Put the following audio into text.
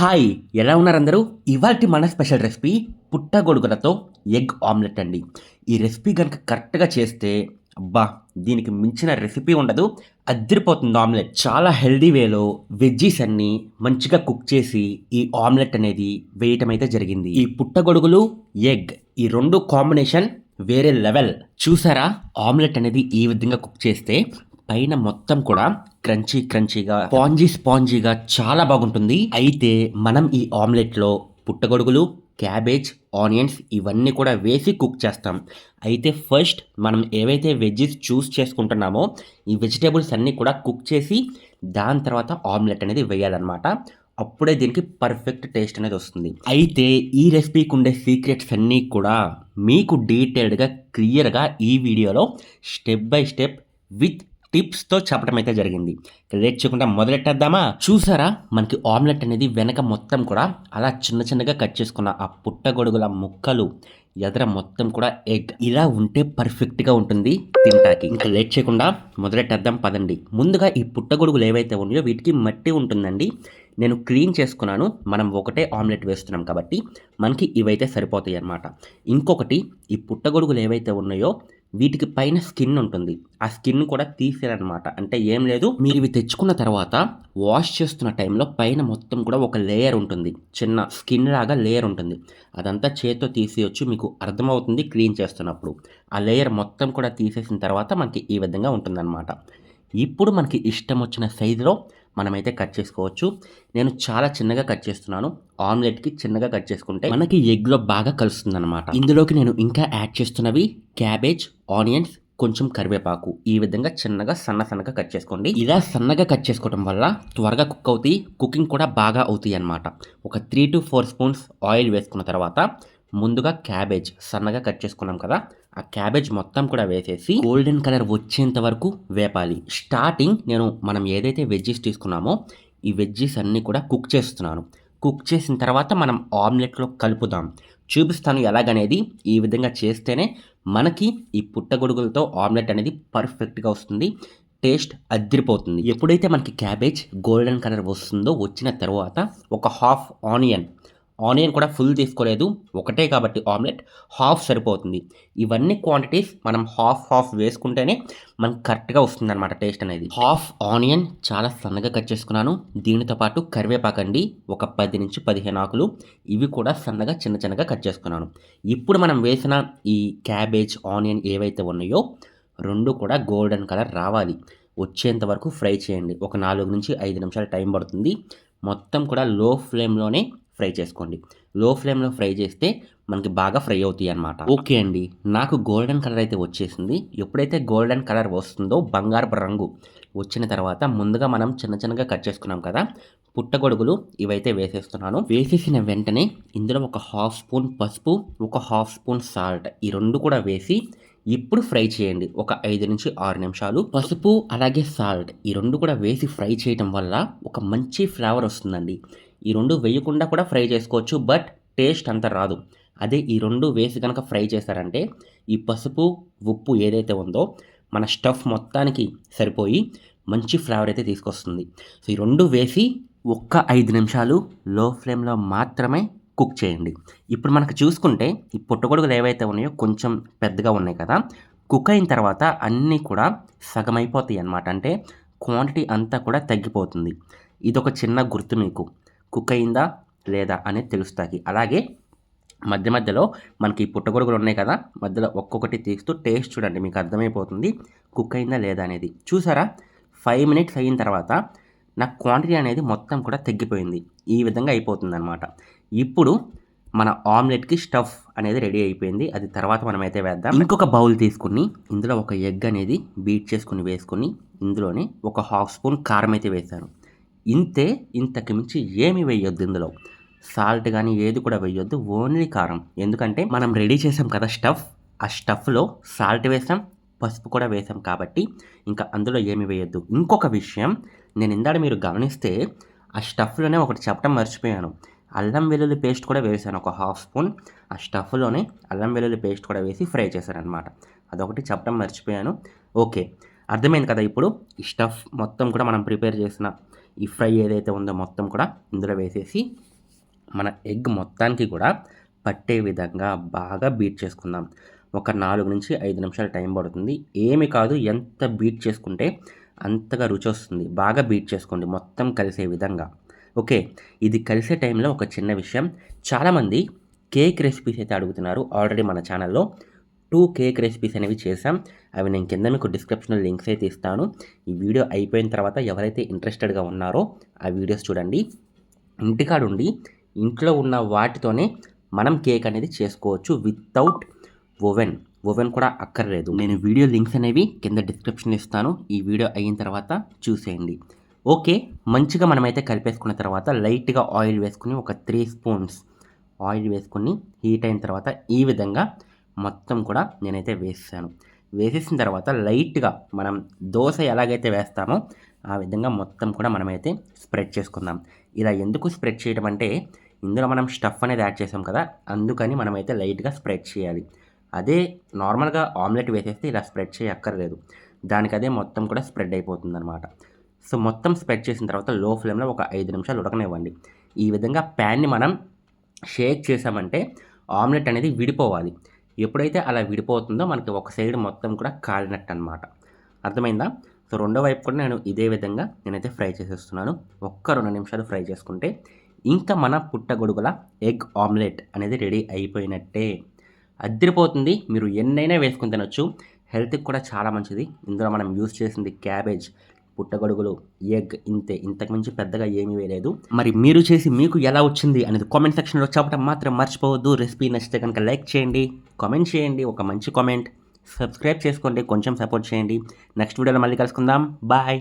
Hi ఎలా ఉన్నారు అందరూ మన స్పెషల్ రెసిపీ పుట్టగొడుగులతో ఎగ్ ఆమ్లెట్ అండి. ఈ రెసిపీ కనుక కరెక్ట్గా చేస్తే అబ్బా దీనికి మించిన రెసిపీ ఉండదు. అద్దరిపోతుంది ఆమ్లెట్. చాలా హెల్దీ వేలో వెజ్జీస్ అన్ని మంచిగా కుక్ చేసి ఈ ఆమ్లెట్ అనేది వేయటం అయితే జరిగింది. ఈ పుట్టగొడుగులు ఎగ్ ఈ రెండు కాంబినేషన్ వేరే లెవెల్. చూసారా? ఆమ్లెట్ అనేది ఈ విధంగా కుక్ చేస్తే పైన మొత్తం కూడా క్రంచీ క్రంచీగా స్పాంజీ స్పాంజీగా చాలా బాగుంటుంది. అయితే మనం ఈ ఆమ్లెట్లో పుట్టగొడుగులు క్యాబేజ్ ఆనియన్స్ ఇవన్నీ కూడా వేసి కుక్ చేస్తాం. అయితే ఫస్ట్ మనం ఏవైతే వెజ్జెస్ చూస్ చేసుకుంటున్నామో ఈ వెజిటేబుల్స్ అన్నీ కూడా కుక్ చేసి దాని తర్వాత ఆమ్లెట్ అనేది వేయాలన్నమాట. అప్పుడే దీనికి పర్ఫెక్ట్ టేస్ట్ అనేది వస్తుంది. అయితే ఈ రెసిపీకి ఉండే సీక్రెట్స్ అన్నీ కూడా మీకు డీటెయిల్డ్గా క్లియర్గా ఈ వీడియోలో స్టెప్ బై స్టెప్ విత్ టిప్స్తో చెప్పడం అయితే జరిగింది. లేట్ చేయకుండా మొదలెట్టేద్దామా? చూసారా? మనకి ఆమ్లెట్ అనేది వెనక మొత్తం కూడా అలా చిన్న చిన్నగా కట్ చేసుకున్న ఆ పుట్టగొడుగుల ముక్కలు ఎదర మొత్తం కూడా ఎగ్ ఇలా ఉంటే పర్ఫెక్ట్గా ఉంటుంది తింటాకి ఇంకా లేట్ చేయకుండా మొదలెట్టేద్దాం పదండి. ముందుగా ఈ పుట్టగొడుగులు ఏవైతే ఉన్నాయో వీటికి మట్టి ఉంటుందండి. నేను క్లీన్ చేసుకున్నాను. మనం ఒకటే ఆమ్లెట్ వేస్తున్నాం కాబట్టి మనకి ఇవైతే సరిపోతాయి అన్నమాట ఇంకొకటి ఈ పుట్టగొడుగులు ఏవైతే ఉన్నాయో వీటికి పైన స్కిన్ ఉంటుంది. ఆ స్కిన్ కూడా తీసేయాలన్నమాట. అంటే ఏం లేదు మీరు ఇవి తెచ్చుకున్న తర్వాత వాష్ చేస్తున్న టైంలో పైన మొత్తం కూడా ఒక లేయర్ ఉంటుంది. చిన్న స్కిన్ లాగా లేయర్ ఉంటుంది. అదంతా చేత్తో తీసేయొచ్చు మీకు అర్థమవుతుంది క్లీన్ చేస్తున్నప్పుడు. ఆ లేయర్ మొత్తం కూడా తీసేసిన తర్వాత మనకి ఈ విధంగా ఉంటుందన్నమాట. ఇప్పుడు మనకి ఇష్టం వచ్చిన సైజులో మనమైతే కట్ చేసుకోవచ్చు. నేను చాలా చిన్నగా కట్ చేస్తున్నాను. ఆమ్లెట్కి చిన్నగా కట్ చేసుకుంటే మనకి ఎగ్లో బాగా కలుస్తుంది అనమాట ఇందులోకి నేను ఇంకా యాడ్ చేస్తున్నవి క్యాబేజ్ ఆనియన్స్ కొంచెం కరివేపాకు. ఈ విధంగా చిన్నగా సన్న సన్నగా కట్ చేసుకోండి. ఇలా సన్నగా కట్ చేసుకోవడం వల్ల త్వరగా కుక్ అవుతాయి. కుకింగ్ కూడా బాగా అవుతాయి అన్నమాట. ఒక three to four spoons oil వేసుకున్న తర్వాత ముందుగా క్యాబేజ్ సన్నగా కట్ చేసుకున్నాం కదా ఆ క్యాబేజ్ మొత్తం కూడా వేసేసి గోల్డెన్ కలర్ వచ్చేంత వరకు వేపాలి. స్టార్టింగ్ నేను మనం ఏదైతే వెజ్జీస్ తీసుకున్నామో ఈ వెజ్జీస్ అన్నీ కూడా కుక్ చేస్తున్నాను. కుక్ చేసిన తర్వాత మనం ఆమ్లెట్లో కలుపుదాం. చూపిస్తాను ఎలాగనేది. ఈ విధంగా చేస్తేనే మనకి ఈ పుట్టగొడుగులతో ఆమ్లెట్ అనేది పర్ఫెక్ట్గా వస్తుంది. టేస్ట్ అద్దరిపోతుంది ఎప్పుడైతే మనకి క్యాబేజ్ గోల్డెన్ కలర్ వస్తుందో వచ్చిన తర్వాత ఒక హాఫ్ ఆనియన్ ఆనియన్ కూడా ఫుల్ తీసుకోలేదు. ఒకటే కాబట్టి ఆమ్లెట్ హాఫ్ సరిపోతుంది. ఇవన్నీ క్వాంటిటీస్ మనం హాఫ్ హాఫ్ వేసుకుంటేనే మనకు కరెక్ట్గా వస్తుంది అనమాట టేస్ట్ అనేది. హాఫ్ ఆనియన్ చాలా సన్నగా కట్ చేసుకున్నాను. దీనితో పాటు కరివేపాకండి ఒక పది నుంచి పదిహేను ఆకులు ఇవి కూడా సన్నగా చిన్న చిన్నగా కట్ చేసుకున్నాను. ఇప్పుడు మనం వేసిన ఈ క్యాబేజ్ ఆనియన్ ఏవైతే ఉన్నాయో రెండు కూడా గోల్డెన్ కలర్ రావాలి. వచ్చేంత వరకు ఫ్రై చేయండి. ఒక నాలుగు నుంచి ఐదు నిమిషాలు టైం పడుతుంది. మొత్తం కూడా లో ఫ్లేమ్లోనే ఫ్రై చేసుకోండి. లో ఫ్లేమ్లో ఫ్రై చేస్తే మనకి బాగా ఫ్రై అవుతాయి అనమాట ఓకే అండి. నాకు గోల్డెన్ కలర్ అయితే వచ్చేసింది. ఎప్పుడైతే గోల్డెన్ కలర్ వస్తుందో బంగారపు రంగు వచ్చిన తర్వాత ముందుగా మనం చిన్న చిన్నగా కట్ చేసుకున్నాం కదా పుట్టగొడుగులు ఇవైతే వేసేస్తున్నాను. వేసేసిన వెంటనే ఇందులో ఒక హాఫ్ స్పూన్ పసుపు ఒక హాఫ్ స్పూన్ సాల్ట్ ఈ రెండు కూడా వేసి ఇప్పుడు ఫ్రై చేయండి. ఒక ఐదు నుంచి ఆరు నిమిషాలు. పసుపు అలాగే సాల్ట్ ఈ రెండు కూడా వేసి ఫ్రై చేయటం వల్ల ఒక మంచి ఫ్లేవర్ వస్తుందండి. ఈ రెండు వేయకుండా కూడా ఫ్రై చేసుకోవచ్చు బట్ టేస్ట్ అంత రాదు. అదే ఈ రెండు వేసి కనుక ఫ్రై చేశారంటే ఈ పసుపు ఉప్పు ఏదైతే ఉందో మన స్టఫ్ మొత్తానికి సరిపోయి మంచి ఫ్లేవర్ అయితే తీసుకొస్తుంది. సో ఈ రెండు వేసి ఒక్క ఐదు నిమిషాలు లో ఫ్లేమ్లో మాత్రమే కుక్ చేయండి. ఇప్పుడు మనకు చూసుకుంటే ఈ పుట్టగొడుగులు ఏవైతే ఉన్నాయో కొంచెం పెద్దగా ఉన్నాయి కదా కుక్ అయిన తర్వాత అన్నీ కూడా సగం అయిపోతాయి అన్నమాట. అంటే క్వాంటిటీ అంతా కూడా తగ్గిపోతుంది. ఇది ఒక చిన్న గుర్తు మీకు. కుక్ అయిందా లేదా అనేది తెలుస్తాయి. అలాగే మధ్య మధ్యలో మనకి పుట్టగొడుగులు ఉన్నాయి కదా మధ్యలో ఒక్కొక్కటి తీస్తూ టేస్ట్ చూడండి మీకు అర్థమైపోతుంది కుక్ అయిందా లేదా అనేది. చూసారా? ఫైవ్ మినిట్స్ అయిన తర్వాత నా క్వాంటిటీ అనేది మొత్తం కూడా తగ్గిపోయింది. ఈ విధంగా అయిపోతుంది అనమాట ఇప్పుడు మన ఆమ్లెట్కి స్టఫ్ అనేది రెడీ అయిపోయింది. అది తర్వాత మనం అయితే వేద్దాం. ఇంకొక బౌల్ తీసుకుని ఇందులో ఒక ఎగ్ అనేది బీట్ చేసుకుని వేసుకొని ఇందులోనే ఒక హాఫ్ స్పూన్ కారం అయితే వేశాను. ఇంతే ఇంతకు మించి ఏమి వేయొద్దు ఇందులో. సాల్ట్ కానీ ఏది కూడా వేయొద్దు ఓన్లీ కారం. ఎందుకంటే మనం రెడీ చేసాం కదా స్టఫ్ ఆ స్టఫ్లో సాల్ట్ వేసాం పసుపు కూడా వేసాం కాబట్టి ఇంకా అందులో ఏమి వేయొద్దు ఇంకొక విషయం నేను ఇందాడ మీరు గమనిస్తే ఆ స్టఫ్లోనే ఒకటి చెప్పడం మర్చిపోయాను. అల్లం వెల్లుల్లి పేస్ట్ కూడా వేసాను ఒక హాఫ్ స్పూన్. ఆ స్టఫ్లోనే అల్లం వెల్లుల్లి పేస్ట్ కూడా వేసి ఫ్రై చేశాను అనమాట అదొకటి చెప్పడం మర్చిపోయాను. ఓకే అర్థమైంది కదా ఇప్పుడు? ఈ స్టఫ్ మొత్తం కూడా మనం ప్రిపేర్ చేసిన ఈ ఫ్రై ఏదైతే ఉందో మొత్తం కూడా ఇందులో వేసేసి మన ఎగ్ మొత్తానికి కూడా పట్టే విధంగా బాగా బీట్ చేసుకుందాం. ఒక నాలుగు నుంచి ఐదు నిమిషాలు టైం పడుతుంది. ఏమి కాదు ఎంత బీట్ చేసుకుంటే అంతగా రుచి వస్తుంది. బాగా బీట్ చేసుకోండి మొత్తం కలిసే విధంగా. ఓకే ఇది కలిసే టైంలో ఒక చిన్న విషయం. చాలామంది కేక్ రెసిపీస్ అయితే అడుగుతున్నారు ఆల్రెడీ మన ఛానల్లో. టూ కేక్ రెసిపీస్ అనేవి చేశాం. అవి నేను కింద మీకు డిస్క్రిప్షన్లో లింక్స్ అయితే ఇస్తాను. ఈ వీడియో అయిపోయిన తర్వాత ఎవరైతే ఇంట్రెస్టెడ్గా ఉన్నారో ఆ వీడియోస్ చూడండి. ఇంటికాడుండి ఇంట్లో ఉన్న వాటితోనే మనం కేక్ అనేది చేసుకోవచ్చు వితౌట్ ఓవెన్. ఓవెన్ కూడా అక్కర్లేదు. నేను వీడియో లింక్స్ అనేవి కింద డిస్క్రిప్షన్ ఇస్తాను. ఈ వీడియో అయిన తర్వాత చూసేయండి. ఓకే మంచిగా మనమైతే కలిపేసుకున్న తర్వాత లైట్గా ఆయిల్ వేసుకుని ఒక త్రీ స్పూన్స్ ఆయిల్ వేసుకుని హీట్ అయిన తర్వాత ఈ విధంగా మొత్తం కూడా నేనైతే వేసాను వేసేసిన తర్వాత లైట్గా మనం దోశ ఎలాగైతే వేస్తామో ఆ విధంగా మొత్తం కూడా మనమైతే స్ప్రెడ్ చేసుకుందాం. ఇలా ఎందుకు స్ప్రెడ్ చేయడం అంటే ఇందులో మనం స్టఫ్ అనేది యాడ్ చేసాం కదా అందుకని మనమైతే లైట్గా స్ప్రెడ్ చేయాలి. అదే నార్మల్గా ఆమ్లెట్ వేసేస్తే ఇలా స్ప్రెడ్ చేయక్కర్లేదు. దానికి అదే మొత్తం కూడా స్ప్రెడ్ అయిపోతుంది అనమాట సో మొత్తం స్ప్రెడ్ చేసిన తర్వాత లో ఫ్లేమ్లో ఒక ఐదు నిమిషాలు ఉడకనివ్వండి. ఈ విధంగా ప్యాన్ని మనం షేక్ చేసామంటే ఆమ్లెట్ అనేది విడిపోవాలి. ఎప్పుడైతే అలా విడిపోతుందో మనకి ఒక సైడ్ మొత్తం కూడా కాలినట్టు అనమాట అర్థమైందా? సో రెండో వైపు కూడా నేను ఇదే విధంగా నేనైతే ఫ్రై చేసేస్తున్నాను. ఒక్క రెండు నిమిషాలు ఫ్రై చేసుకుంటే ఇంకా మన పుట్టగొడుగుల ఎగ్ ఆమ్లెట్ అనేది రెడీ అయిపోయినట్టే. అద్దరిపోతుంది మీరు ఎన్నైనా వేసుకుని తినొచ్చు. హెల్త్కి కూడా చాలా మంచిది. ఇందులో మనం యూస్ చేసింది క్యాబేజ్. పుట్టగొడుగులు ఎగ్ ఇంతే. ఇంతకు మించి పెద్దగా ఏమీ వేయలేదు. మరి మీరు చేసి మీకు ఎలా వచ్చింది అనేది కామెంట్ సెక్షన్లో చెప్పడం మాత్రం మర్చిపోవద్దు. రెసిపీ నచ్చితే కనుక లైక్ చేయండి కామెంట్ చేయండి ఒక మంచి కామెంట్ సబ్స్క్రైబ్ చేసుకోండి కొంచెం సపోర్ట్ చేయండి. నెక్స్ట్ వీడియోలో మళ్ళీ కలుసుకుందాం. బాయ్